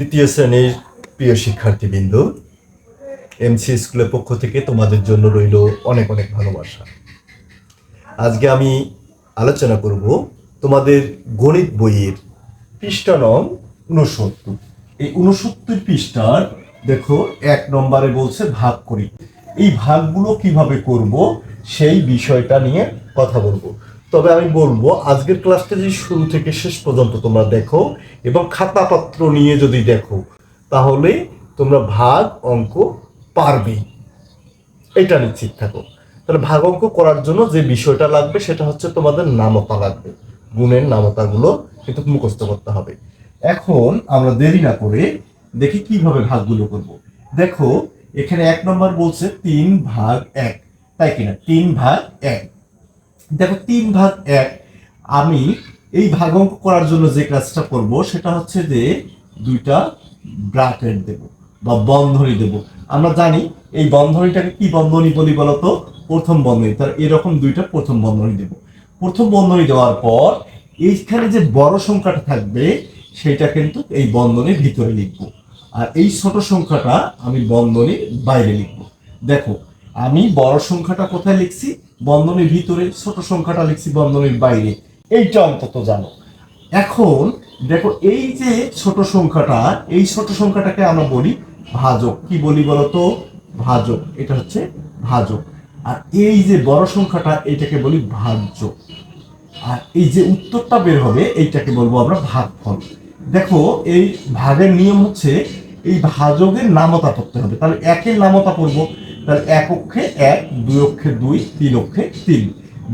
তৃতীয় শ্রেণির প্রিয় শিক্ষার্থীবৃন্দ এমসি স্কুলের পক্ষ থেকে তোমাদের জন্য রইল অনেক অনেক ভালোবাসা। আজকে আমি আলোচনা করব তোমাদের গণিত বইয়ের পৃষ্ঠা নং উনসত্তর এই উনসত্তর পৃষ্ঠার, দেখো, এক নম্বরে বলছে ভাগ করি। এই ভাগগুলো কীভাবে করব সেই বিষয়টা নিয়ে কথা বলব। তবে আমি বলব, আজকের ক্লাসটা যদি শুরু থেকে শেষ পর্যন্ত তোমরা দেখো এবং খাতাপত্র নিয়ে যদি দেখো, তাহলে তোমরা ভাগ অঙ্ক পারবেই এটা নিশ্চিত থাকো। তাহলে ভাগ অঙ্ক করার জন্য যে বিষয়টা লাগবে, সেটা হচ্ছে তোমাদের নামতা লাগবে। গুণের নামতাগুলো কিন্তু মুখস্থ করতে হবে। এখন আমরা দেরি না করে দেখি কীভাবে ভাগগুলো করব। দেখো, এখানে এক নম্বর বলছে তিন ভাগ এক। তাই কিনা? তিন ভাগ এক। দেখো, তিন ভাগ এক। আমি এই ভাগ অঙ্ক করার জন্য যে কাজটা করব, সেটা হচ্ছে যে দুইটা ব্রাকেট দেব বা বন্ধনী দেব। আমরা জানি এই বন্ধনীটাকে কি বন্ধনী বলি বলতো? প্রথম বন্ধনী। তার এরকম দুইটা প্রথম বন্ধনী দেব। প্রথম বন্ধনী দেওয়ার পর এইখানে যে বড় সংখ্যাটা থাকবে সেটা কিন্তু এই বন্ধনীর ভিতরে লিখব। আর এই ছোট সংখ্যাটা আমি বন্ধনীর বাইরে লিখব। দেখো, আমি বড় সংখ্যাটা কোথায় লিখছি? বন্ধনীর ভিতরে ছোট সংখ্যাটা লিখছি বন্ধনীর বাইরে। এইটা অন্তত জানো। এখন দেখো এই যে ছোট সংখ্যাটা, এই ছোট সংখ্যাটাকে আমরা বলি ভাজক। কি বলি বলতো? ভাজক। এটা হচ্ছে ভাজক। আর এই যে বড় সংখ্যাটা, এইটাকে বলি ভাজ্য। আর এই যে উত্তরটা বের হবে, এইটাকে বলব আমরা ভাগফল। দেখো, এই ভাগের নিয়ম হচ্ছে এই ভাজকের নামতা পড়তে হবে। তাহলে একের নামতা পড়ব। তাহলে এক অক্ষে এক, দুই অক্ষে দুই, তিন অক্ষে তিন।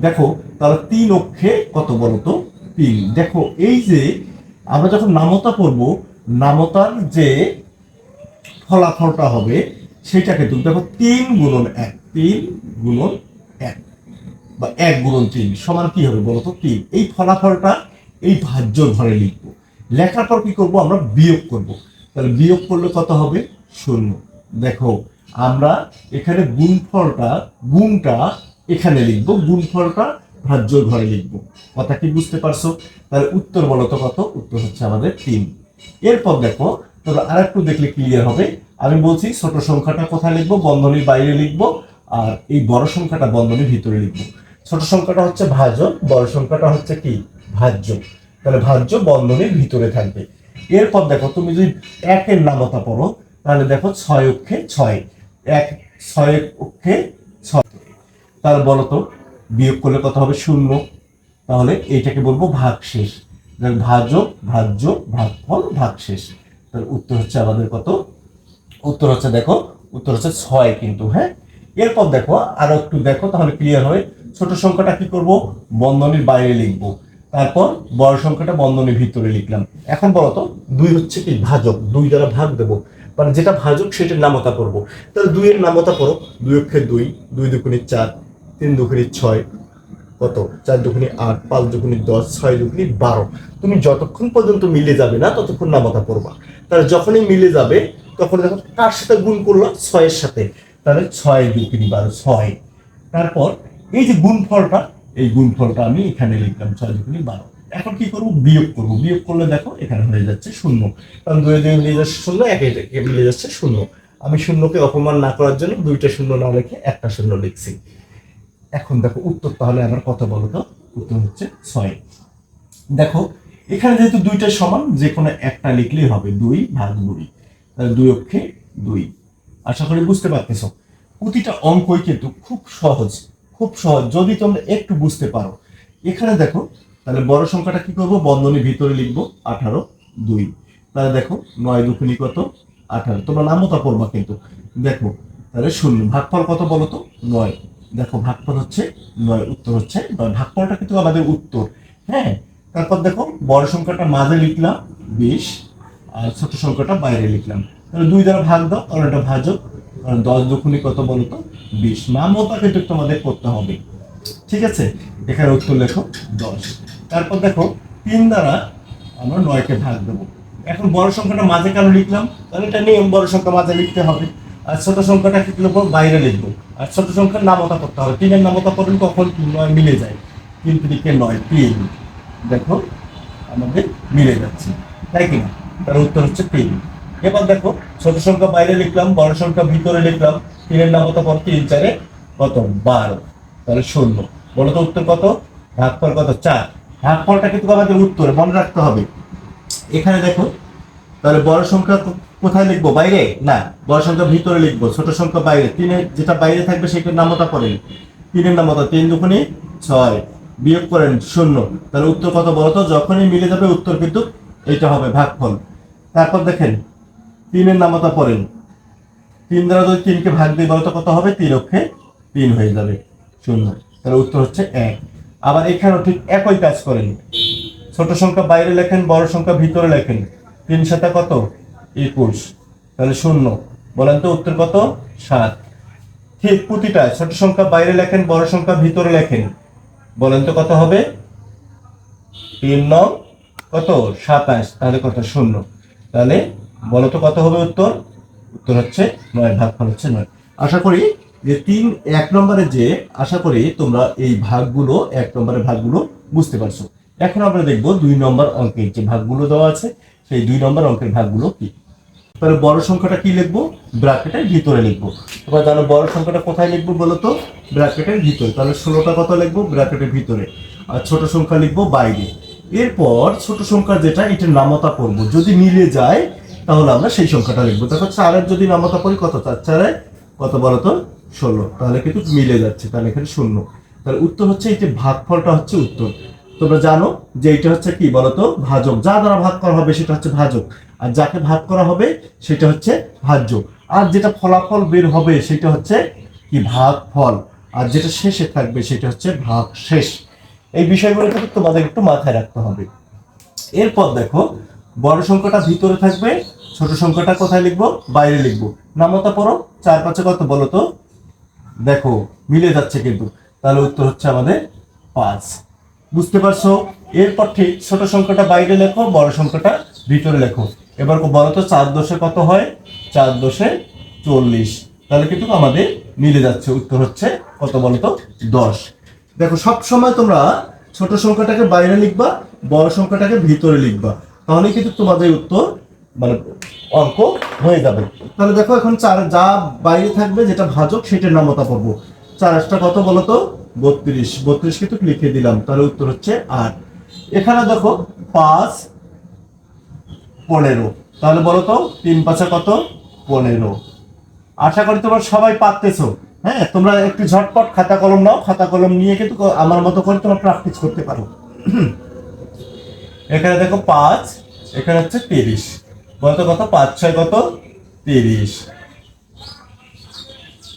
দেখো, তাহলে তিন অক্ষে কত বলতো তিন। দেখো, এই যে আমরা যখন নামতা পড়ব, নামতার যে ফলাফলটা হবে সেটাকে তুমি দেখো তিন গুণন এক, তিন গুণন এক বা এক গুণন তিন, সমান কি হবে বলতো তিন। এই ফলাফলটা এই ভাজ্য ঘরে লিখব। লেখার পর কি করব? আমরা বিয়োগ করব। তাহলে বিয়োগ করলে কত হবে? শূন্য। দেখো আমরা এখানে গুণফলটা, গুণটা এখানে লিখব, গুণফলটা ভাজ্য ঘরে লিখব। কথা কি বুঝতে পারছ? তাহলে উত্তর বলো তো কত? উত্তর হচ্ছে আমাদের তিন। এরপর দেখো তবে আর একটু দেখলে ক্লিয়ার হবে। আমি বলছি ছোট সংখ্যাটা কোথায় লিখব? বন্ধনীর বাইরে লিখব আর এই বড় সংখ্যাটা বন্ধনীর ভিতরে লিখব। ছোট সংখ্যাটা হচ্ছে ভাজক বড় সংখ্যাটা হচ্ছে কি? ভাজ্য। তাহলে ভাজ্য বন্ধনীর ভিতরে থাকবে। এরপর দেখো, তুমি যদি একের নামতা পড়ো তাহলে দেখো ছয় অক্ষে ছয়। এক, ছয় অক্ষে ছয়। তাহলে বলো তো, বিয়োগ করলে কত হবে? শূন্য। তাহলে এইটাকে বলব ভাগ শেষ তাহলে ভাজক ভাজ্য ভাগফল ভাগ শেষ তাহলে উত্তর হচ্ছে আমাদের কত? উত্তর হচ্ছে দেখো, উত্তর হচ্ছে ছয় কিন্তু হ্যাঁ? এরপর দেখো, আরও একটু দেখো, তাহলে ক্লিয়ার হবে। ছোট সংখ্যাটা কি করব? বন্ধনীর বাইরে লিখব। তারপর বড় সংখ্যাটা বন্ধনীর ভিতরে লিখলাম। এখন বলো তো, দুই হচ্ছে কি? ভাজক। দুই দ্বারা ভাগ দেবো। মানে যেটা ভাজক সেটার নামতা করব তাহলে দুইয়ের নামতা করো দুই অক্ষে দুই দুই দুগুণি চার, তিন দুগুণি ছয়, কত? চার দুগুণি আট, পাঁচ দুগুণি দশ, ছয় দুগুণি বারো। তুমি যতক্ষণ পর্যন্ত মিলে যাবে না, ততক্ষণ নামতা পড়বা। তাহলে যখনই মিলে যাবে, তখন দেখো কার সাথে গুণ করল? ছয়ের সাথে। তাহলে ছয় দুগুণি বারো, ছয়। তারপর এই যে গুণফলটা, এই গুণফলটা আমি এখানে লিখলাম, ছয় দুগুণি বারো। এখন কি করব? বিয়োগ করব। বিয়োগ করলে দেখো এখানে হয়ে যাচ্ছে শূন্য। কারণ দুই দুই মিলে যাচ্ছে শূন্য একে মিলে যাচ্ছে শূন্য। আমি শূন্যকে অপমান না করার জন্য দুইটা শূন্য না লিখে একটা শূন্য লিখছি। এখন দেখো উত্তর তাহলে আমার কত বলো তো। উত্তর হচ্ছে ছয়। দেখো, এখানে যেহেতু দুইটা সমান, যে কোনো একটা লিখলেই হবে দুই ভাগ দুই। তাহলে দুই অক্ষে দুই। আশা করি বুঝতে পারতেছো। প্রতিটা অঙ্কই কিন্তু খুব সহজ খুব সহজ। যদি তোমরা একটু বুঝতে পারো। এখানে দেখো তাহলে বড় সংখ্যাটা কি করব? বন্ধনীর ভিতরে লিখব আঠারো দুই। তাহলে দেখো, নয় দুখুনি কত? আঠারো। তোমরা নামও তা পড়বা কিন্তু। দেখো, তাহলে শূন্য। ভাগফল কত বলো তো? নয়। দেখো, ভাগফল হচ্ছে নয়, উত্তর হচ্ছে নয়। ভাগফলটা কিন্তু আমাদের উত্তর। হ্যাঁ? তারপর দেখো, বড় সংখ্যাটা মাঝে লিখলাম, বিশ। আর ছোট সংখ্যাটা বাইরে লিখলাম। তাহলে দুই দ্বারা ভাগ দাও, কারণ এটা ভাজক। কারণ দশ দুখুনি কত বলো তো? বিশ। নামতা কিন্তু তোমাদের করতে হবে। ঠিক আছে? এখানে উত্তর লেখো, দশ। তারপর দেখো, তিন দ্বারা আমরা নয়কে ভাগ দেবো। এখন বড় সংখ্যাটা মাঝে কেন লিখলাম? তাহলে এটা নিয়ম, বড় সংখ্যা মাঝে লিখতে হবে। আর ছোট সংখ্যাটা কি লিখব? বাইরে লিখব। আর ছোট সংখ্যার নামতা করতে হবে। তিনের নামতা করলে কখন নয় মিলে যায়? তিন তিরিকে নয়, তিন। দেখো, আমাদের মিলে যাচ্ছে। তাই কিনা? তার উত্তর হচ্ছে তিন। এবার দেখো, ছোট সংখ্যা বাইরে লিখলাম, বড় সংখ্যা ভিতরে লিখলাম। তিনের নামতা পর তিন, চারে কত? বারো। তাহলে শূন্য। বলো তো উত্তর কত? ভাগফল কত? চার। ভাগফলটা কিন্তু আমাদের উত্তর, মনে রাখতে হবে। এখানে দেখো, তাহলে বড় সংখ্যা কোথায় লিখব? বাইরে? না, বড় সংখ্যা ভিতরে লিখব। ছোট সংখ্যা বাইরে। তিনের যেটা বাইরে থাকবে সেটার নামতা পড়েন তিনের নামতা, তিন দুগুণে ছয়। বিয়োগ করেন শূন্য। তাহলে উত্তর কত বলতো? যখনই মিলে যাবে উত্তর কিন্তু এটা হবে ভাগফল। তারপর দেখেন, তিনের নামতা পড়েন তিন দ্বারা যদি তিনকে ভাগ দিই বলতো কত হবে? তিন অক্ষে তিন হয়ে যাবে। শূন্য। তাহলে উত্তর হচ্ছে এক। আবার এখানেও ঠিক একই কাজ করেন। ছোট সংখ্যা বাইরে লেখেন, বড় সংখ্যা ভিতরে লেখেন। তিন সাথে কত? একুশ। তাহলে শূন্য। বলেন তো উত্তর কত? সাত। ঠিক প্রতিটা ছোট সংখ্যা বাইরে লেখেন, বড় সংখ্যা ভিতরে লেখেন। বলেন তো কত হবে? তিন নং কত? সাতাশ। তাহলে কত? শূন্য। তাহলে বলো তো কত হবে উত্তর? উত্তর হচ্ছে নয় ভাগ ভাগফল হচ্ছে নয়। আশা করি যে তিন, এক নম্বরে যে, আশা করি তোমরা এই ভাগগুলো, এক নম্বরের ভাগগুলো বুঝতে পারছ। এখন আমরা দেখব দুই নম্বর অঙ্কের যে ভাগগুলো দেওয়া আছে, সেই দুই নম্বর অঙ্কের ভাগগুলো কি? তাহলে বড় সংখ্যাটা কি লিখব? ব্র্যাকেটের ভিতরে লিখব। তোমরা জানো বড় সংখ্যাটা কোথায় লিখব বলো তো ব্র্যাকেটের ভিতরে। তাহলে ষোলোটা কত লিখব? ব্র্যাকেটের ভিতরে। আর ছোট সংখ্যা লিখব বাইরে। এরপর ছোট সংখ্যা যেটা, এটার নামতা পড়ব। যদি মিলে যায়, তাহলে আমরা সেই সংখ্যাটা লিখব। দেখো চারের যদি নামতা পড়ি, কত? চার, চারে কত বলো তো ষোলো। তাহলে কিন্তু মিলে যাচ্ছে, তাহলে এখানে শূন্য। তাহলে উত্তর হচ্ছে এই যে ভাগফলটা হচ্ছে উত্তর। তোমরা জানো যে এটা হচ্ছে কি বলতো? ভাজক। যা দ্বারা ভাগ করা হবে সেটা হচ্ছে ভাজক। আর যাকে ভাগ করা হবে সেটা হচ্ছে ভাজ্য। আর যেটা ফলাফল বের হবে সেটা হচ্ছে কি? ভাগ ফল আর যেটা শেষে থাকবে সেটা হচ্ছে ভাগ শেষ এই বিষয়গুলো কিন্তু তোমাদের একটু মাথায় রাখতে হবে। এরপর দেখো, বড় সংখ্যাটা ভিতরে থাকবে, ছোট সংখ্যাটা কোথায় লিখব? বাইরে লিখব। নামতা পড়ো, চার পাঁচে কত বলো তো দেখো, মিলে যাচ্ছে কিন্তু। তাহলে উত্তর হচ্ছে আমাদের পাঁচ। বুঝতে পারছ? এরপর ঠিক ছোট সংখ্যাটা বাইরে লেখো, বড় সংখ্যাটা ভিতরে লেখো। এবার বলো তো, চার দশে কত হয়? চার দশে চল্লিশ। তাহলে কিন্তু আমাদের মিলে যাচ্ছে। উত্তর হচ্ছে কত বলো তো? দশ। দেখো, সব সময় তোমরা ছোট সংখ্যাটাকে বাইরে লিখবা, বড় সংখ্যাটাকে ভিতরে লিখবা। তাহলে কিন্তু তোমাদের উত্তর মানে অঙ্ক হয়ে যাবে। তাহলে দেখো এখন চার, যা বাইরে থাকবে যেটা ভাজক সেটার নামতা পড়ব। চার আটটা কত বলো তো? বত্রিশ। বত্রিশ কিন্তু লিখে দিলাম, তাহলে উত্তর হচ্ছে আট। এখানে দেখো পাঁচ, পনেরো। তাহলে বলো তো, তিন পাঁচা কত? পনেরো। আশা করি তোমরা সবাই পারতেছো। হ্যাঁ তোমরা একটু ঝটপট খাতা কলম নাও। খাতা কলম নিয়ে কিন্তু আমার মতো করে তোমরা প্র্যাকটিস করতে পারো। এখানে দেখো পাঁচ, এখানে হচ্ছে তিরিশ। বলতো কত? পাঁচ, ছয়, কত? তিরিশ।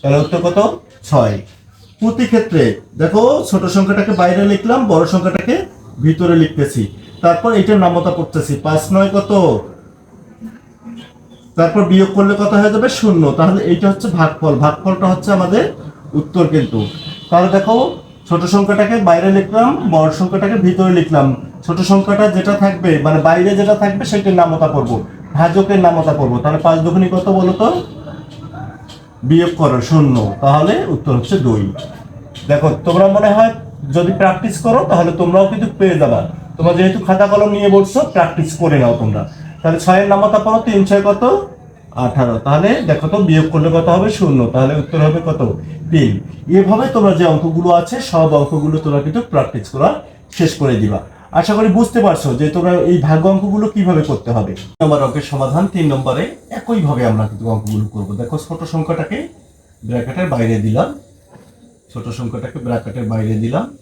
তাহলে উত্তর কত? ছয়। প্রতি ক্ষেত্রে, দেখো, ছোট সংখ্যাটাকে বাইরে লিখলাম, বড় সংখ্যাটাকে ভিতরে লিখতেছি। তারপর এটার নামতা পড়তেছি। পাঁচ, নয়, কত? তারপর বিয়োগ করলে কত হয়ে যাবে? শূন্য। তাহলে এইটা হচ্ছে ভাগফল। ভাগফলটা হচ্ছে আমাদের উত্তর কিন্তু। তাহলে দেখো, ছোট সংখ্যাটাকে বাইরে লিখলাম, বড় সংখ্যাটাকে ভিতরে লিখলাম। ছোট সংখ্যাটা যেটা থাকবে মানে বাইরে যেটা থাকবে, সেটার নামতা পড়ব। ভাজকের নামতা পড়ব তাহলে পাঁচ দুগুনি কত বলো তো? বিয়োগ করো, শূন্য। তাহলে উত্তর হচ্ছে দুই। দেখো, তোমরা মনে হয় যদি প্র্যাকটিস করো, তাহলে তোমরাও কিন্তু পেয়ে যাবা। তোমরা যেহেতু খাতা কলম নিয়ে বসছো প্র্যাকটিস করে নাও তোমরা। তাহলে ছয়ের নামতা পড়ো তিন ছয় কত? আঠারো। তাহলে দেখো তো, বিয়োগ করলে কত হবে? শূন্য। তাহলে উত্তর হবে কত? তিন। এভাবে তোমরা যে অঙ্কগুলো আছে, সব অঙ্কগুলো তোমরা কিন্তু প্র্যাকটিস করা শেষ করে দিবা। আশা করি বুঝতে পারছ যে তোমরা এই ভাগ্য অঙ্কগুলো কীভাবে করতে হবে। নম্বর অঙ্কের সমাধান, তিন নম্বরে একই ভাবে আমরা কিন্তু অঙ্কগুলো করব। দেখো, ছোট সংখ্যাটাকে ব্র্যাকেটের বাইরে দিলাম। ছোট সংখ্যাটাকে ব্র্যাকেটের বাইরে দিলাম।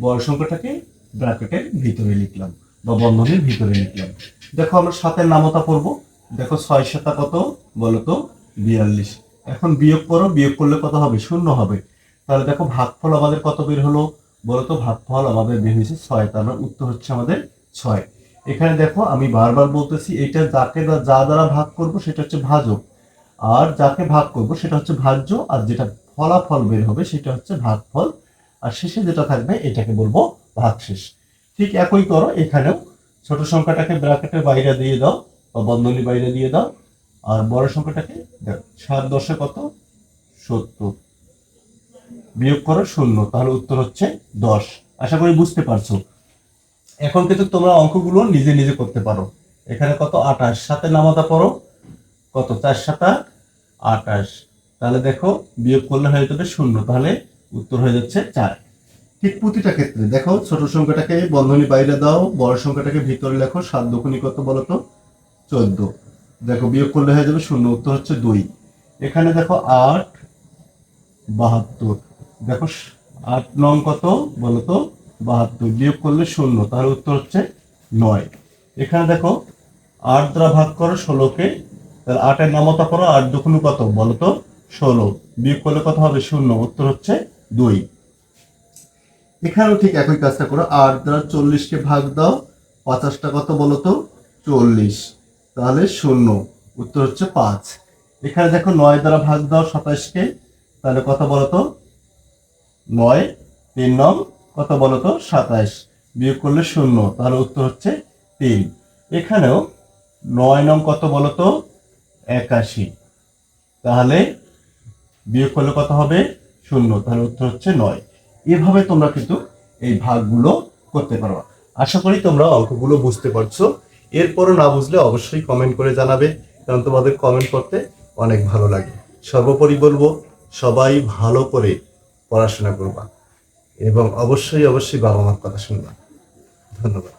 বড় সংখ্যাটাকে ব্র্যাকেটের ভিতরে লিখলাম বা বন্ধনীর ভিতরে লিখলাম। দেখো, আমরা সাতের নামতা পড়ব। দেখো, ছয় সাতা কত? বলো তো, বিয়াল্লিশ। এখন বিয়োগ করো, বিয়োগ করলে কত হবে? শূন্য হবে। তাহলে দেখো, ভাগফল আমাদের কত বের হলো? বলো তো ভাগফল আমাদের বের হয়েছে ছয়, তার মানে উত্তর হচ্ছে আমাদের ছয়। এখানে দেখো, আমি বারবার বলতেছি এটা যাকে যা দ্বারা ভাগ করব, সেটা হচ্ছে ভাজক। আর যাকে ভাগ করব, সেটা হচ্ছে ভাজ্য, আর যেটা ফলাফল বের হবে, সেটা হচ্ছে ভাগফল। আর শেষে যেটা থাকবে, এটাকে বলব ভাগশেষ। ঠিক একই করো, এখানেও ছোট সংখ্যাটাকে ব্র্যাকেটের বাইরে দিয়ে দাও, বা বন্ধনীর বাইরে দিয়ে দাও, আর বড় সংখ্যাটাকে দেখো, সাত দশে কত? সত্তর। বিয়োগ করো শূন্য, তাহলে উত্তর হচ্ছে দশ। আশা করি বুঝতে পারছ। এখন কিন্তু তোমরা অঙ্কগুলো নিজে নিজে করতে পারো। এখানে কত? আঠাশ। সাথে নামাতা পড়ো। কত? চার, সাতা আটাশ তাহলে দেখো, বিয়োগ করলে হয়ে যাবে শূন্য, তাহলে উত্তর হয়ে যাচ্ছে চার। ঠিক প্রতিটা ক্ষেত্রে, দেখো, ছোট সংখ্যাটাকে বন্ধনী বাইরে দাও, বড় সংখ্যাটাকে ভিতরে লেখো, সাত দুগুণী কত বলো তো? চোদ্দ। দেখো, বিয়োগ করলে হয়ে যাবে শূন্য, উত্তর হচ্ছে দুই। এখানে দেখো, আট, বাহাত্তর। দেখো, আট নং কত? বলো তো, বাহাত্তর। বিয়োগ করলে শূন্য, তাহলে উত্তর হচ্ছে নয়। এখানে দেখো, আট দ্বারা ভাগ করো ষোলোকে, তাহলে আটের নামতা করো, আট দুগুণ কত? বলতো ষোলো। বিয়োগ করলে কত হবে? শূন্য, উত্তর হচ্ছে দুই। এখানেও ঠিক একই কাজটা করো, আট দ্বারা চল্লিশকে ভাগ দাও পঞ্চাশটা কত বলো তো? চল্লিশ। তাহলে শূন্য, উত্তর হচ্ছে পাঁচ। এখানে দেখো, নয় দ্বারা ভাগ দাও সাতাশকে, তাহলে কত বলো তো? নয়, তিন নং, কত বলতো তো? সাতাশ বিয়োগ করলে শূন্য, তাহলে উত্তর হচ্ছে তিন। এখানেও নয় নং কত বলো তো? একাশি। তাহলে বিয়োগ করলে কত হবে? শূন্য, তাহলে উত্তর হচ্ছে নয়। এভাবে তোমরা কিন্তু এই ভাগগুলো করতে পারবা। আশা করি তোমরা অঙ্কগুলো বুঝতে পারছ। এরপরও না বুঝলে অবশ্যই কমেন্ট করে জানাবে, কারণ তোমাদের কমেন্ট করতে অনেক ভালো লাগে। সর্বোপরি বলব, সবাই ভালো করে পড়াশোনা করবা এবং অবশ্যই অবশ্যই বাবা মার কথা শুনবা। ধন্যবাদ।